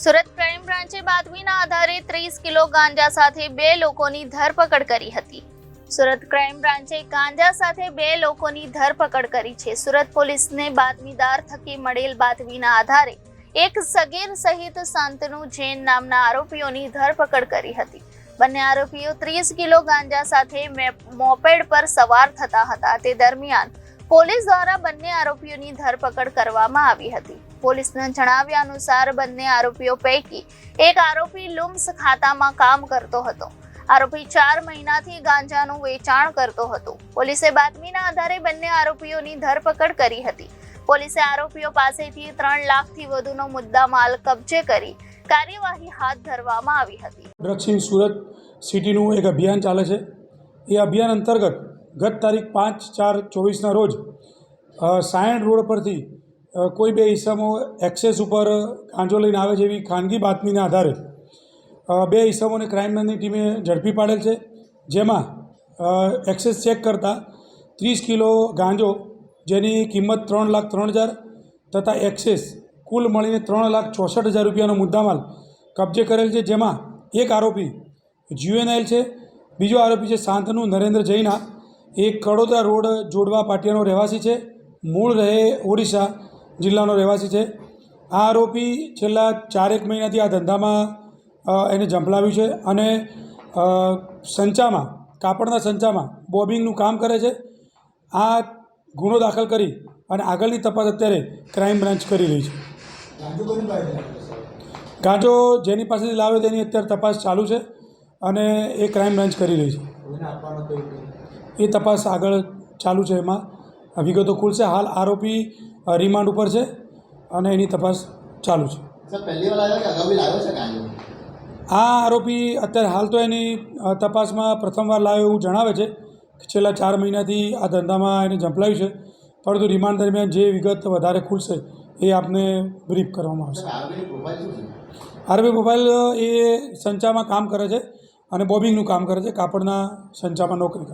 Surat crime બ્રાન્ચે બાતમીના આધારે ત્રીસ કિલો ગાંજા સાથે બે લોકોની ધરપકડ કરી હતી. સુરત ક્રાઇમ બ્રાન્ચે ગાંજા સાથે બે લોકોની ધરપકડ કરી છે. સુરત પોલીસને બાતમીદાર થકી મળેલ બાતમીના આધારે એક સગીર સહિત શાંતનુ જૈન નામના આરોપીઓની ધરપકડ કરી હતી. બંને આરોપીઓ ત્રીસ કિલો ગાંજા સાથે મોપેડ પર સવાર થતા હતા. તે દરમિયાન પોલીસ દ્વારા બંને આરોપીઓની ધરપકડ કરવામાં આવી હતી. પોલીસના જણાવ્યા અનુસાર બંને આરોપીઓ પૈકી એક આરોપી લુમ્સ ખાતામાં કામ કરતો હતો. આરોપી ચાર મહિનાથી ગાંજાનું વેચાણ કરતો હતો. પોલીસે બાતમીના આધારે બંને આરોપીઓની ધરપકડ કરી હતી. પોલીસે આરોપીઓ પાસેથી ત્રણ લાખથી વધુનો મુદ્દામાલ કબજે કરી કાર્યવાહી હાથ ધરવામાં આવી હતી. ડ્રગ્સની સુરત સિટીનું એક અભિયાન ચાલે છે. એ અભિયાન અંતર્ગત ગત તારીખ પાંચ ચાર ચોવીસના રોજ સાયણ રોડ પરથી કોઈ બે ઈસમો એક્સેસ ઉપર ગાંજો લઈને આવે છે એવી ખાનગી બાતમીના આધારે બે ઈસમોને ક્રાઇમ ટીમે ઝડપી પાડેલ છે, જેમાં એક્સેસ ચેક કરતાં ત્રીસ કિલો ગાંજો, જેની કિંમત ત્રણ લાખ ત્રણ હજાર તથા એક્સેસ કુલ મળીને ત્રણ લાખ ચોસઠ હજાર રૂપિયાનો મુદ્દામાલ કબજે કરેલ છે, જેમાં એક આરોપી જ્યુએનઆઈલ છે, બીજો આરોપી છે શાંતનુ નરેન્દ્ર જૈના એ કડોદરા રોડ જોડવા પાટિયાનો રહેવાસી છે. મૂળ રહે ઓડિશા જિલ્લાનો રહેવાસી છે. આ આરોપી છેલ્લા ચારેક મહિનાથી આ ધંધામાં એને ઝંપલાવ્યું છે અને સંચામાં કાપડના સંચામાં બોબિંગનું કામ કરે છે. આ ગુનો દાખલ કરી અને આગળની તપાસ અત્યારે ક્રાઇમ બ્રાન્ચ કરી રહી છે. ગાંજો જેની પાસેથી લાવે તેની અત્યારે તપાસ ચાલુ છે અને એ ક્રાઇમ બ્રાન્ચ કરી રહી છે. એ તપાસ આગળ ચાલુ છે એમાં. વિગતો ખુલશે હાલ આરોપી રિમાન્ડ ઉપર છે અને એની તપાસ ચાલુ છે. આ આરોપી અત્યારે હાલ તો એની તપાસમાં પ્રથમવાર લાવ્યો એવું જણાવે છે કે છેલ્લા ચાર મહિનાથી આ ધંધામાં એને ઝંપલાયું છે. પરંતુ રિમાન્ડ દરમિયાન જે વિગત વધારે ખુલશે એ આપને બ્રીફ કરવામાં આવશે. આરબી મોબાઈલ એ સંચામાં કામ કરે છે અને બોબિંગનું કામ કરે છે. કાપડના સંચામાં નોકરી કરે છે.